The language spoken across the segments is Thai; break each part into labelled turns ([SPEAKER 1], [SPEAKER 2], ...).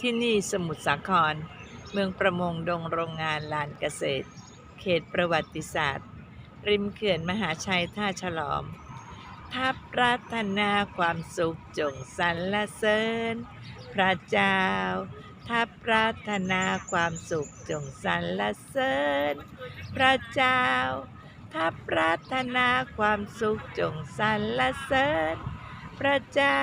[SPEAKER 1] ที่นี่สมุทรสาคร เมืองประมงดงโรงงานลานเกษตร เขตประวัติศาสตร์ ริมเขื่อนมหาชัยท่าฉลอมทัารัตนาความสุขจงสรรเสริญ พระเจ้าทัารัตนาความสุขจงสรรเสริญ พระเจ้าทัารัตนาความสุขจงสรรเสริญ พระเจ้า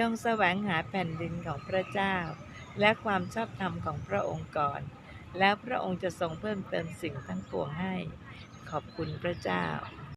[SPEAKER 1] จงแสวงหาแผ่นดินของพระเจ้า และความชอบธรรมของพระองค์ก่อน แล้วพระองค์จะทรงเพิ่มเติมสิ่งทั้งปวงให้ ขอบคุณพระเจ้า